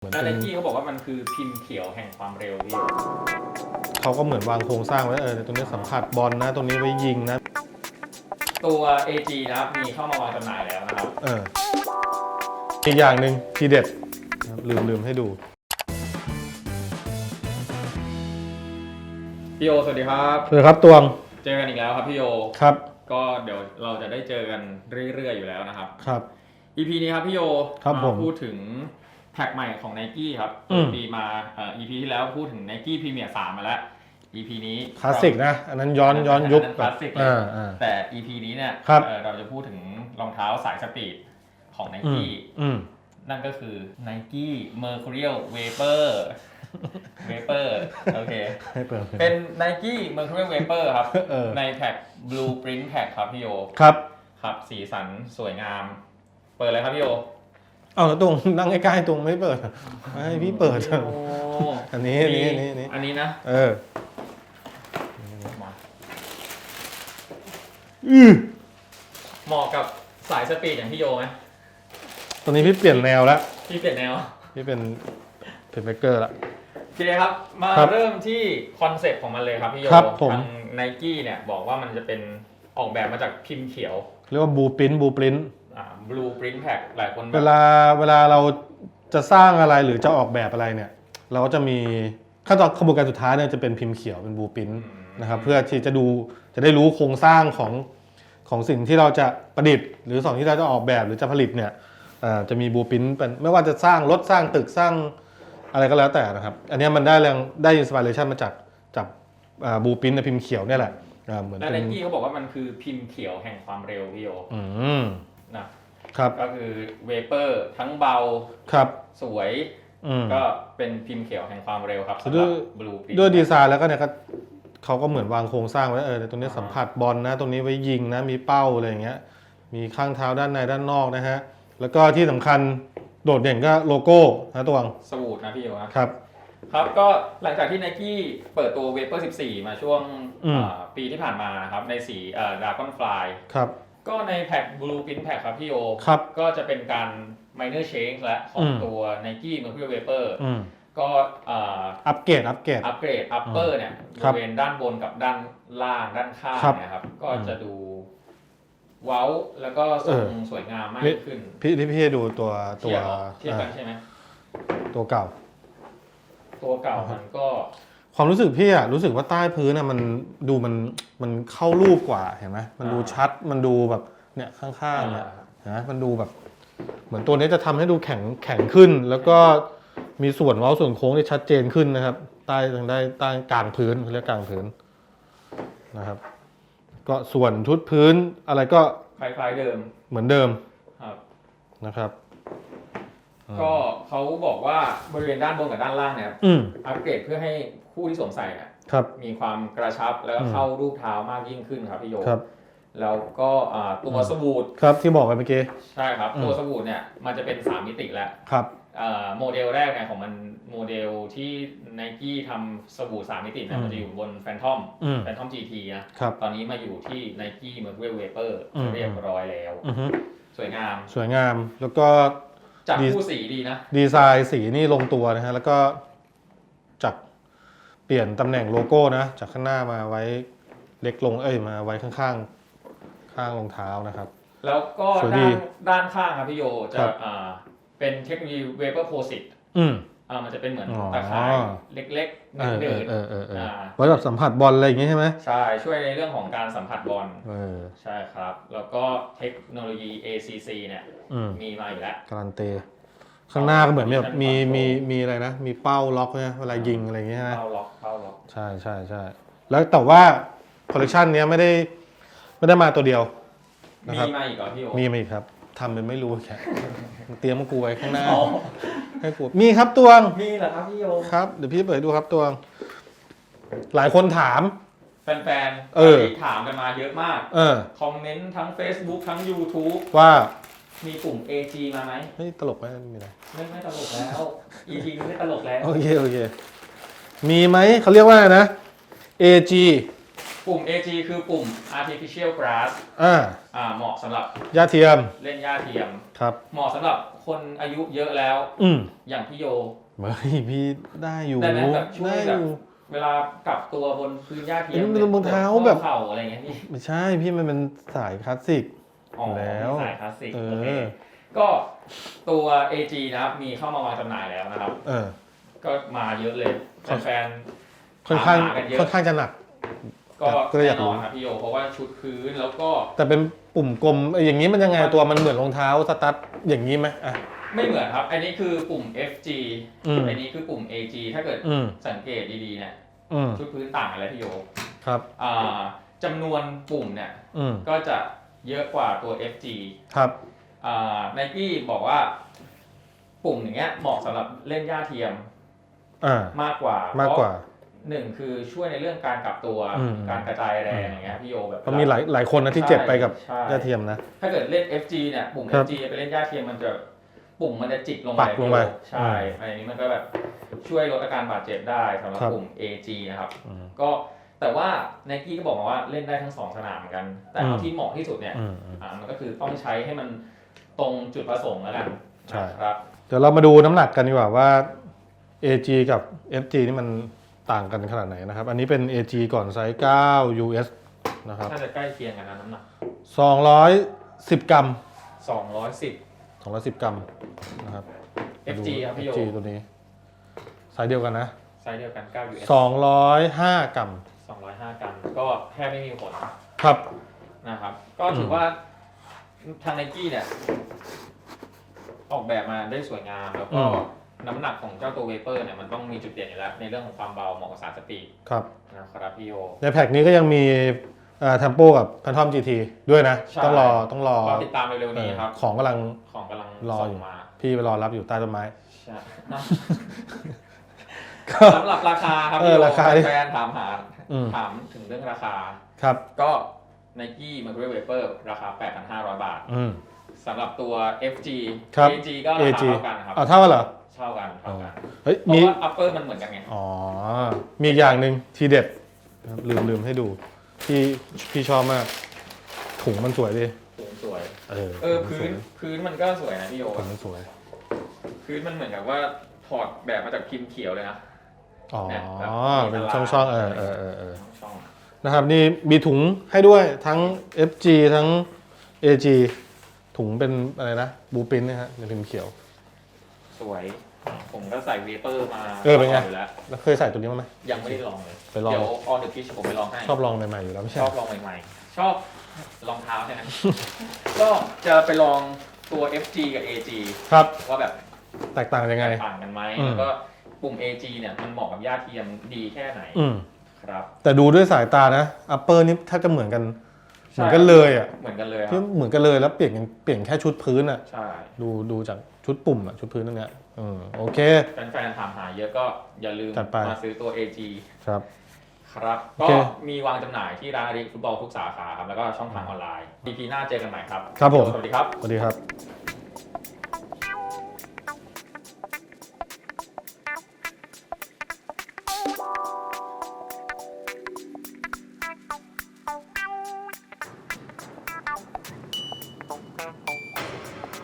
เหมือนแล้วเป็ไนนกี้เขาบอกว่ามันคือพิมพ์เขียวแห่งความเร็วพี่เขาก็เหมือนวางโครงสร้างไว้เออตรงนี้สัมผัสบอลนะ ตรงนี้ไว้ยิงนะ ตัว AG นะครับมีเข้ามาวางจำหน่ายแล้วนะครับเอออีกอย่างหนึ่งทีเด็ดนะครับลืมลืมให้ดู พี่โอสวัสดีครับ เลยครับตวงเจอกันอีกแล้วครับพี่โอครับก็เดี๋ยวเราจะได้เจอกันเรื่อยๆอยู่แล้วนะครับ ครับ EP นี้ครับพี่โยครับผม พูดถึง แท็กใหม่ของ n i กี้ครับอืม ปีมาเอ่อ EP ที่แล้วพูดถึง n i กี้พรีเมียร์3มาแล้ว EP นี้ คลาสสิกนะ อันนั้นย้อนย้อนยุคคลาสสิกเลย อ่าอ่า แต่ EP นี้เนี่ยครับเอ่อเราจะพูดถึงรองเท้าสายสปีดของ n i อืมกี้ อืม นั่นก็คือ n i กี้ Mercurial Vapor Vapor โอเค ให้เปิดเป็น n i กี้ Mercurial Vapor ครับ เออในแท็ก Blueprint Pack ครับพี่โย ครับ ครับ สีสันสวยงาม เปิดเลยครับพี่โย เอาแล้วตวงนั่งใกล้ๆตวงไม่เปิดให้พี่เปิดโอ้อันนี้อันนี้อันนี้อันนี้ อันนี้นะ เออมาอือเหมาะกับสายสปีดอย่างพี่โยไหมตอนนี้พี่เปลี่ยนแนวแล้ว พี่เปลี่ยนแนว พี่เป็นเพจเบเกอร์ละ โอเคครับ มาครับเริ่มที่คอนเซ็ปต์ของมันเลยครับพี่โยครับผม ทางไนกี้เนี่ยบอกว่ามันจะเป็นออกแบบมาจากพิมพ์เขียว เรียกว่าบูปินบูปริน อ่า Blueprint Pack หลายคนแบบเวลาเวลาเราจะสร้างอะไรหรือจะออกแบบอะไรเนี่ย เราก็จะมีขั้นตอนขบวนการสุดท้ายเนี่ยจะเป็นพิมพ์เขียวเป็นบูปินอืมนะครับเพื่อที่จะดูจะได้รู้โครงสร้างของของสิ่งที่เราจะประดิษฐ์ หรือสิ่งที่เราจะออกแบบหรือจะผลิตเนี่ยอ่าจะมีบูปินเป็นไม่ว่าจะสร้างรถสร้างตึกสร้างอะไรก็แล้วแต่นะครับ อันเนี้ยมันได้แรงได้อินสปิเรชันมาจากจากบูปินในพิมพ์เขียวเนี่ยแหละอ่าเหมือนแล้วไนเป็นกี้เขาบอกว่ามันคือพิมพ์เขียวแห่งความเร็วพี่โยอืม นะครับก็คือเวเปอร์ทั้งเบาครับสวยอืมก็เป็นพิมพ์เขียวแห่งความเร็วครับสำหด้รัวยบ Blueprint ด้วยดีไซน์แล้วก็เนี่ยก็เขาก็เหมือนวางโครงสร้างไว้เออตรงนี้สัมผัสบอลนะ ตรงนี้ไว้ยิงนะมีเป้าอะไรอย่างเงี้ย มีข้างเท้าด้านในด้านนอกนะฮะแล้วก็ที่สำคัญโดดเด่นก็โลโก้นะตัวงสวูดนะพี่โยนะ ครับ ครับก็หลังจากที่ n i กี้เปิดตัว Vapor 14 มาช่วงอืม อ่าปีที่ผ่านมานะครับในสีเอ่อ Dragon Fly ครับ ก็ในแพ็ก Blueprint Pack ครับพี่โอ ครับ ก็จะเป็นการ minor change และของอืมตัว Nike Mercurial Vapor อืมก็อ่าอัปเกรดอัปเกรดอัปเกรด upper เนี่ยบครับริเวณด้านบนกับด้านล่างด้านข้างครับเนะครับ ก็จะดูเว้าแล้วก็ทรเองอสวยงามมากนี่ขึ้น พี่ที่พี่ให้ดูตัวตัเทีวยบเหรอเทียบกันอ่าใช่ไหมตัวเก่า ตัวเก่ามันก็ ความรู้สึกพี่อะรู้สึกว่าใต้พื้นอะมันดูมันมันเข้ารูปกว่าเห็นไหมมันดูอ่าชัดมันดูแบบเนี่ยข้างๆเนี่ยอ่าเห็นไหมมันดูแบบ เหมือนตัวนี้จะทำให้ดูแข็งแข็งขึ้น แล้วก็มีส่วนเว้าส่วนโค้งที่ชัดเจนขึ้นนะครับ ใต้ทางได้ใต้กลางพื้นเขาเรียกกลางพื้นนะครับ ก็ส่วนชุดพื้นอะไรก็คล้ายๆเดิมเหมือนเดิมครับนะครับอ่า ก็เขาบอกว่าบริเวณด้านบนกับด้านล่างเนี่ยอืมอัปเกรดเพื่อให้ผู้ที่สวมใส่เนี่ยครับ มีความกระชับแล้วก็อืมเข้ารูปเท้ามากยิ่งขึ้นครับพี่โยครับ แล้วก็อ่าตัวอืมสบูดครับที่บอกไปเมื่อกี้ใช่ครับอืมตัวสบูดเนี่ยมันจะเป็น3มิติแล้ว ครับอ่าโมเดลแรกเนี่ยของมันโมเดลที่ไนกี้ทำสบู่3มิติเนี่ยอืมมันจะอยู่บนแฟนทอมอืมแฟนทอม GT นะครับ ตอนนี้มาอยู่ที่ Nike Mercurial Vapor อืม เรียบร้อยแล้ว อือฮึสวยงาม สวยงามแล้วก็ จัดดีคู่สีดีนะ ดีไซน์สีนี่ลงตัวนะฮะ แล้วก็จากเปลี่ยนตำแหน่งโลโก้นะ จากข้างหน้ามาไว้เล็กลงเอ้ยมาไว้ข้างๆ ข้างรองเท้านะครับ แล้วก็สวยดีด้านด้านข้างครับพี่โยจะครับ อ่าเป็นเทคโนโลยี Vapor Posit อืม อ่ามันจะเป็นเหมือนอ๋อ ตะข่ายเล็ก ๆเออเอเดิอนเออเออเอออ่าไว้แบบสัมผัสบอลอะไรอย่างงี้ใช่ไหมใช่ช่วยในเรื่องของการสัมผัสบอลเออใช่ครับ แล้วก็เทคโนโลยี ACC เนี่ยอืมมีมาอยู่แล้วการันตีข้างหน้าก็เหมือนแบบมีมีมีมีอะไรนะ มีเป้าล็อกเนี่ยเวลายิงอะไรอย่างเงี้ยใช่ไหมเข้าล็อกเข้าล็อกใช่ใช่ใช่แล้วแต่ว่าคอลเลกชันเนี้ยไม่ได้ไม่ได้มาตัวเดียวนะมีครับมาอีกเหรอพี่โอมีมาอีกครับ ทำเป็นไม่รู้แค่เตรียมมากูไว้ข้างหน้า อ๋อให้กูมีครับตวง มีเหรอครับพี่โอครับ เดี๋ยวพี่เปิดให้ดูครับตวง หลายคนถาม แฟนๆเออ ตนนี้ถามกันมาเยอะมาก เออ คอมเมนต์ทั้ง Facebook ทั้ง YouTube ว่ามีปุ่ม AG มาไหมเฮ้ยตลกไหมไม่มีอะไรไม่ไม่ตลกแล้ว EP นี้ไม่ตลกแล้ว โอเคโอเค มีไหมเขาเรียกว่าอะไรนะ AG ปุ่ม AG คือปุ่ม Artificial Grass อ่าอ่าเหมาะสำหรับยาเทียมเล่นหญ้าเทียม ครับ เหมาะสำหรับคนอายุเยอะแล้ว อืมอย่างพี่โย เฮ้ยพี่ได้อยู่ได้ไหมแบบช่วยได้แบอบ ยู่ เวลากลับตัวบนพื้นหญ้าเทียมเอ้ยมันเป็นรองเท้าแบบ เข่าอะไรอย่างเงี้ยพี่ ไม่ใช่พี่มันเป็นสายคลาสสิก อ๋อแล้ว สายคลาสสิกเอโอเคอ ก็ตัว AG นะครับมีเข้ามาวางจำหน่ายแล้วนะครับ เออ ก็มาเยอะเลย ครับ แฟนค่อนข้างหากันเยอะค่อนข้างจะหนักๆ ก็ก็เลยอแน่ยากนรู้ อนครับพี่โยเพราะว่าชุดพื้นแล้วก็แต่เป็นปุ่มกลมเอ้ยอย่างนี้มันยังไงตัวมันเหมือนรองเท้าสตั๊ดอย่างนี้ไหมอะ ไม่เหมือนครับ อันนี้คือปุ่ม FG อืม อันนี้คือปุ่ม AG ถ้าเกิดอืมสังเกตดีๆเนี่ยอืมชุดพื้นต่างกันเลยพี่โยครับ อ่าจำนวนปุ่มเนี่ยอืมก็จะเยอะกว่าตัว FG ครับอ่าไนกี้บอกว่า ปุ่มอย่างเงี้ยเหมาะสำหรับเล่นหญ้าเทียมอ่ามากกว่ามากกว่า เพระ หนึ่งคือช่วยในเรื่องการกลับตัวอืมการกระจายแรงอย่างเงี้ยพี่โยแบบก็มีหลายหลายคนนะที่เจ็บไปกับใช่ยาเทียมนะ ถ้าเกิดเล่น FG เนี่ยปุ่มครับ FG ไปเล่นหญ้าเทียมมันจะปุ่มมันจะจิกลงปักลงไปพี่โยใช่อันนี้มันก็แบบช่วยลดอาการบาดเจ็บได้สำหรับครับปุ่ม AG นะครับอืมก็แต่ว่าไนกี้ก็บอกมาว่าเล่นได้ทั้งสองสนามเหมือนกัน แต่เอาอืมที่เหมาะที่สุดเนี่ยอืมอืมอ่ามันก็คือต้องใช้ให้มันตรงจุดประสงค์แล้วกันใช่นะครับเดี๋ยวเรามาดูน้ำหนักกันดีกว่าว่า AG กับ FG นี่มัน ต่างกันขนาดไหนนะครับ อันนี้เป็น AG ก่อนไซส์9 US นะครับน่าจะใกล้เคียงกันนะน้ำหนัก210 กรัม 210 210 กรัมนะครับ FG ครับพี่โย FG ตัวนี้ไซส์เดียวกันนะ ไซส์เดียวกัน9 US 205 กรัม205 กรัม ก็แทบไม่มีผลครับ นะครับ ก็ถือว่าทางไนกี้เนี่ย ออกแบบมาได้สวยงามแล้วก็อืม น้ำหนักของเจ้าตัวเวเปอร์เนี่ยมันต้องมีจุดเด่นอยู่แล้ว ในเรื่องของความเบาเหมาะกับสารสปีดครับ นะครับพี่โยในแพ็กนี้ก็ยังมีทัมโปกับ Phantom GT ด้วยนะ ใช่ ต้องรอต้องรอก็ติดตามเร็วๆนี้ครับ เออของกำลัง ของกำลังรอส่อยู่ งมาพี่ไปรอรับอยู่ใต้ต้นไม้ ใช่ก็ สำหรับราคาครับเอพี่อโยราคาดิแฟนๆถามหาอืม ถามถึงเรื่องราคา ครับ ก็ Nike Mercury Vapor ราคา 8,500 บาทอืม สำหรับตัว FG ครับ AG ก็รา AG คาเท่ากันครับ เอาเท่ากันเหรอ เท่ากันเท่ากันเฮ้ยเพราะมีว่า upper มันเหมือนกันไง อ๋อมีอีกอย่างหนึ่งทีเด็ดนะครับลืมลืมให้ดู ที่พี่ชอบมาก ถุงมันสวยดิถุงสวย เออเออถุงพื้มันนพื้นมันก็สวยนะพี่โยสวยถุงมันสวย พื้นมันเหมือนกับว่าถอดแบบมาจากพิมพ์เขียวเลยนะ อ๋อ เนี่ยแบบเป็นมีช่องตารางช่องๆเออเออเออเออช่องนะครับ นี่มีถุงให้ด้วยทั้ง FG ทั้ง AG ถุงเป็นอะไรนะบูปินนะฮะเป็นพิมพ์เขียวสวย ผมก็ใส่เวเปอร์มาเออเป็นไง ยู่แล้วแล้วเคยใส่ตัวนี้บ้างไหม ยังไม่ได้ลองเลยไปลอง เดี๋ยว on the pitch ผมไปลองให้ ชอบลองใหม่ๆอยู่แล้วไม่ใช่ชอบลองใหม่ๆ ชอบรองเท้าใช่ไหม ก็จะไปลองตัว FG กับ AG ครับ ว่าแบบแตกต่างยังไง ต่างกันไหมอืม แล้วก็ปุ่ม AG เนี่ยมันเหมาะกับหญ้าเทียมดีแค่ไหนอืมครับ แต่ดูด้วยสายตานะอัปเปอร์นี่ถ้าจะเหมือนกันเหมือนกันเลยอะเหมือนกันเลยคที่รับเหมือนกันเลยแล้วเปลี่ยนกันเปลี่ยนแค่ชุดพื้นอะ ใช่ ดูดูจากชุดปุ่มอะชุดพื้นนั่นเนี้ย อืมโอเค แฟนๆถามหาเยอะก็อย่าลืมจัดไป มาซื้อตัว AG ครับ ครับ โอก็เคมีวางจำหน่ายที่ร้านอาริฟุตบอลทุกสาขาครับ แล้วก็ช่องทางออนไลน์ EP หน้าเจอกันใหม่ครับ ครับผม สวัสดีครับ สวัสดีครับ